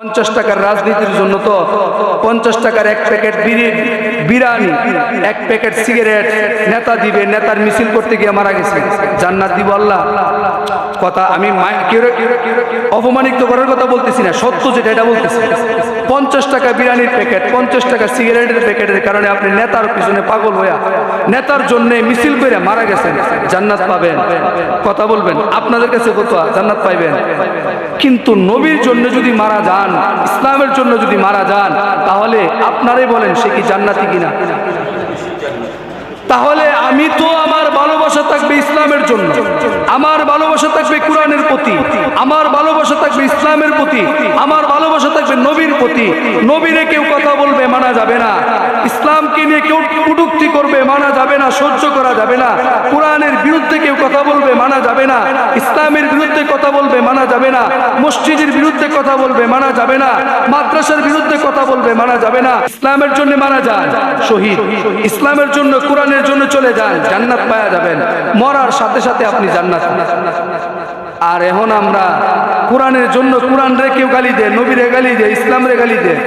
পঞ্চাশ টাকার রাজনীতির জন্য তো পঞ্চাশ টাকার এক প্যাকেট বিরিয়ানি এক প্যাকেট সিগারেট নেতা দিবে, নেতার মিছিল করতে গিয়ে মারা গেছে। জান্নাত দিব আল্লাহ। কথা আমি অপমানিত করার কথা বলতেছি না, সত্য যেটা, এটা বলতেছি। পঞ্চাশ টাকা বিরিয়ানির প্যাকেট, পঞ্চাশ টাকা সিগারেটের প্যাকেটের কারণে আপনি নেতার পিছনে পাগল হইয়া নেতার জন্য মিছিল করে মারা গেছেন। জান্নাত পাবেন। কথা বলবেন, আপনাদের কাছে কত জান্নাত পাইবেন। কিন্তু নবীর জন্য যদি মারা যান, ইসলামের জন্য যদি মারা যান, তাহলে আপনারাই বলেন সে কি জান্নাতি কিনা তাহলে আমি তো আমার ভালোবাসা থাকবে ইসলামের জন্য। আমার ভালোবাসা থাকবে কোরআনের প্রতি। আমার ভালোবাসা থাকবে ইসলামের প্রতি। আমার ভালোবাসা থাকবে নবীর প্রতি। নবীরে কেউ কথা বলবে, মানা যাবে না। ইসলামকে নিয়ে কেউ কুটুক্তি করবে, মানা যাবে না, সহ্য করা যাবে না। কোরআনের বিরুদ্ধে কেউ কথা বলবে, মানা যাবে না। ইসলামের বিরুদ্ধে কথা বলবে, মানা যাবে না। মসজিদের বিরুদ্ধে কথা বলবে, মানা যাবে না। মাদ্রাসার বিরুদ্ধে কথা বলবে, মানা যাবে না। ইসলামের জন্য মারা যান শহীদ। ইসলামের জন্য কোরআনের জন্য চলে যান, জান্নাত পাওয়া যাবেন। মরার সাথে সাথে আপনি জান্নাত আর এখন আমরা কোরআনের জন্য কোরআন রে কেউ গালি দেয় নবীরে গালি দেয়, ইসলাম রে গালি দেয়।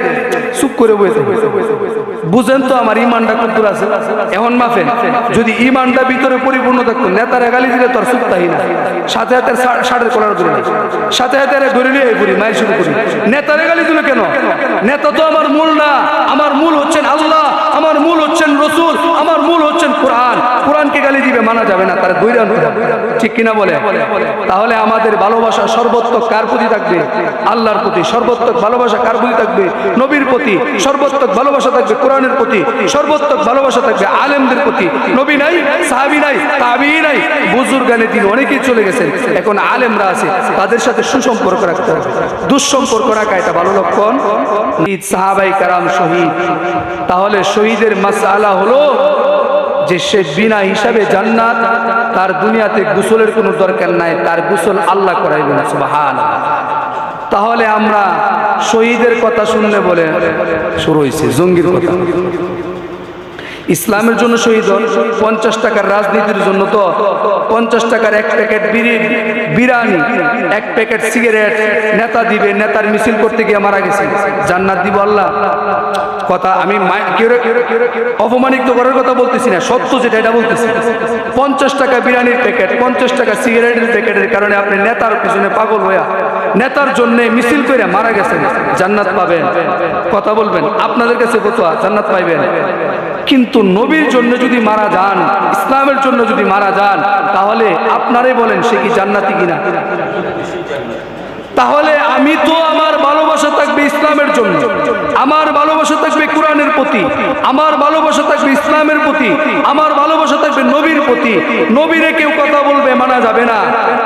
চুপ করে বসে বুঝেন তো আমার ইমানটা কুতুর আছে? এখন মাফেন যদি ইমানটা ভিতরে পরিপূর্ণ থাকতো, নেতারা গালি দিলে তোর চুপ তাই না। সাথে হাতে ষাটের কলার ধরে সাথে হাতে ধরে নিয়ে ঘুরি মায়ের শুরু করি। নেতারে গালি দিল কেন? নেতা তো আমার মূল না, আমার মূল হচ্ছেন আল্লাহ, আমার মূল হচ্ছেন রসুল আমার মূল হচ্ছেন কোরআন কোরআনকে গালি দিবে মানা যাবে না, তারা দৈরান ঠিক কিনা বলে? তাহলে আমাদের ভালোবাসা সর্বোত্তক কার প্রতি থাকবে? আল্লাহর প্রতি। সর্বোত্তক ভালোবাসা কার প্রতি থাকবে? নবীর প্রতি। সর্বোত্তক ভালোবাসা থাকবে কোরআনের প্রতি। সর্বোত্তক ভালোবাসা থাকবে আলেমদের প্রতি। নবী নাই, সাহাবি নাই তাবি নাই বুজুর গানে দিন অনেকেই চলে গেছেন। এখন আলেমরা আছে, তাদের সাথে সুসম্পর্ক রাখতে হবে। দুঃসম্পর্ক রাখা, এটা ভালো লক্ষণ। সাহাবাই কারাম শহীদ। তাহলে শহীদের মাসআলা হলো যে সে বিনা হিসাবে জান্নাত, তার দুনিয়াতে গুসলের কোনো দরকার নাই, তার গুসল আল্লাহ করাইবেন সুবহান তাহলে আমরা শহীদের কথা শুনলে বলে শুরু হয়েছে জঙ্গির কথা। ইসলামের জন্য শহীদ হন পঞ্চাশ টাকার রাজনীতির জন্য তো। পঞ্চাশ টাকার এক প্যাকেট বিরিয়ানি, এক প্যাকেট সিগারেট, নেতা দিবে, নেতার মিছিল করতে গিয়ে মারা গেছে। জান্নাত দিব আল্লাহ। কথা আমি অপমানিত করার কথা বলতেছি না, সত্য যেটা এটা বলতেছি। পঞ্চাশ টাকা বিরিয়ানির প্যাকেট পঞ্চাশ টাকা সিগারেটের প্যাকেটের কারণে আপনি নেতার পিছনে পাগল হইয়া নেতার জন্য মিছিল করে মারা গেছেন, জান্নাত পাবেন। কথা বলবেন, আপনাদের কাছে কত জান্নাত পাইবেন। কিন্তু নবীর জন্য যদি মারা যান, ইসলামের জন্য যদি মারা যান, তাহলে আপনারাই বলেন সে কি জান্নাতি কিনা? তাহলে আমি তো আমার ভালোবাসা থাকবে ইসলামের জন্য। আমার ভালোবাসা থাকবে কোরআনের প্রতি। আমার ভালোবাসা থাকবে ইসলামের প্রতি। আমার ভালোবাসা থাকবে নবীর প্রতি। নবীরে কেউ কথা বলবে, মানা যাবে না।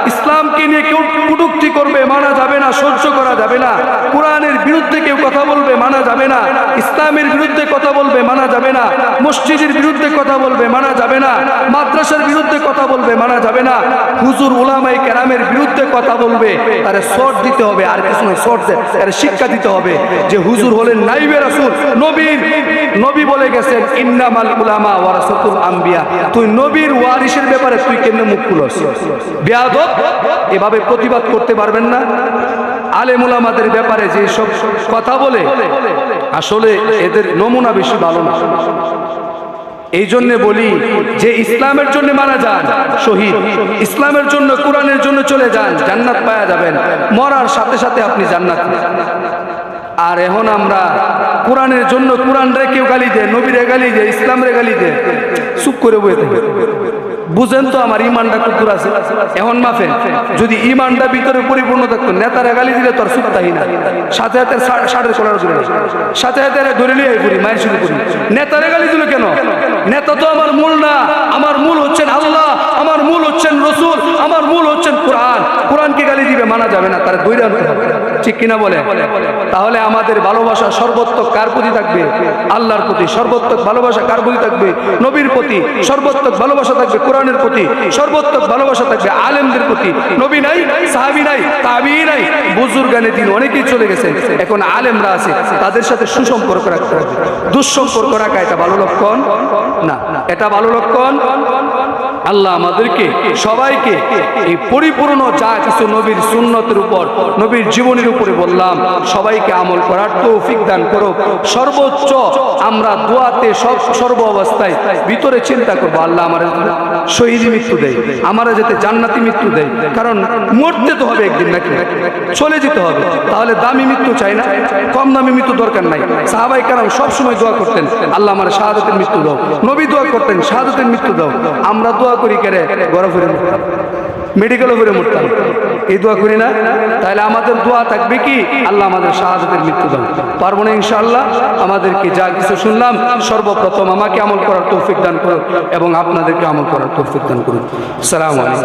ইসলামকে নিয়ে কেউ কুটুক্তি করবে মানা যাবে না, সহ্য করা যাবে না। কোরআনের বিরুদ্ধে কেউ কথা বলবে, মানা যাবে না। ইসলামের বিরুদ্ধে কথা বলবে, মানা যাবে না। মসজিদের বিরুদ্ধে কথা বলবে, মানা যাবে না। মাদ্রাসার বিরুদ্ধে কথা বলবে, মানা যাবে না। হুজুর উলামাই কেরামের বিরুদ্ধে কথা বলবে, তারে শর্ট দিতে হবে, আর কিছু নয়, শর্ট তারে শিক্ষা দিতে হবে যে হুজুর হলেন নাইবে রাসূল, নবীর। নবী বলে গেছেন, ইন্নামাল উলামা ওয়ারাসাতুল আম্বিয়া। তুই নবীর ওয়ারিসের ব্যাপারে তুই কেমনে মুখ খুলস? বেয়াদব? এভাবে প্রতিবাদ করতে পারবেন না। আলেম উলামাদের ব্যাপারে যে সব কথা বলে, আসলে এদের নমুনা বেশি ভালো না। এই জন্য বলি যে ইসলামের জন্য মারা যান, শহীদ। ইসলামের জন্য, কোরআনের জন্য চলে যান, জান্নাত পাওয়া যাবেন। মরার সাথে সাথে আপনি জান্নাত আর এখন আমরা কোরআনের জন্য, কোরআন রে কেউ গালি দেয়, নবীরে গালি দেয়, ইসলাম রে গালি দেয়, চুপ করে বয়ে থাকে। বুঝেন তো আমার ইমানটা কুকুর আছে। এখন মাফে যদি ইমানটা ভিতরে পরিপূর্ণ থাকতো, নেতারা গালি দিলে তোর চুপ না। সাথে হাতে ষাটের কলার নেই। সাথে হাতে ধরে নিয়ে করি মায়ের শুরু করি। নেতারা গালি দিল কেন? নেতা তো আমার মূল না, আমার মূল হচ্ছেন আল্লাহ, আমার মূল হচ্ছেন রসুল, আমার মূল হচ্ছেন কোরআনকে গালি দিবে, মানা যাবে না, তার দৈরান ঠিক কিনা বলে? তাহলে আমাদের ভালোবাসা সর্বোত্তক কার প্রতি থাকবে? আল্লাহর প্রতি। সর্বোত্তক ভালোবাসা কার প্রতি থাকবে? নবীর প্রতি। সর্বোত্তক ভালোবাসা থাকবে কোরআনের প্রতি। সর্বোত্তক ভালোবাসা থাকবে আলেমদের প্রতি। নবী নাই, সাহাবি নাই তাবি নাই বুজুর গানে দিন অনেকেই চলে গেছেন এখন আলেমরা আছে, তাদের সাথে সুসম্পর্ক রাখতে হবে। দুঃসম্পর্ক রাখা এটা ভালো লক্ষণ? না। এটা ভালো লক্ষণ? আল্লাহ আমাদেরকে, সবাইকে এই পরিপূর্ণ যা কিছু নবীর সুন্নতের উপর, নবীর জীবনের উপরে বললাম, সবাইকে আমল করার তৌফিক দান করো সর্বোচ্চ আমরা দোয়াতে সব সর্ব অবস্থায় ভিতরে চিন্তা করব, আল্লাহ আমার শহীদ মৃত্যু দেয়, আমারা যাতে জান্নাতি মৃত্যু দেয়। কারণ মরতে তো হবে একদিন নাকি? চলে যেতে হবে। তাহলে দামি মৃত্যু চাই না, কম দামি মৃত্যু দরকার নাই। সাহাবাই কারাম সবসময় দোয়া করতেন, আল্লাহ আমার শাহাদতের মৃত্যু দাও। নবী দোয়া করতেন, শাহাদতের মৃত্যু দাও। আমরা দোয়া করি কেরে, গরম ফিরে মেডিকেল ফিরে মরতাম এই দোয়া করি না তাহলে আমাদের দোয়া থাকবে কি? আল্লাহ আমাদের শাহাদতের মৃত্যু দান। পারব না ইনশাআল্লাহ? আমাদেরকে যা কিছু শুনলাম, সর্বপ্রথম আমাকে আমল করার তৌফিক দান করুন এবং আপনাদেরকে আমল করার তৌফিক দান করুন। সালাম আলাইকুম।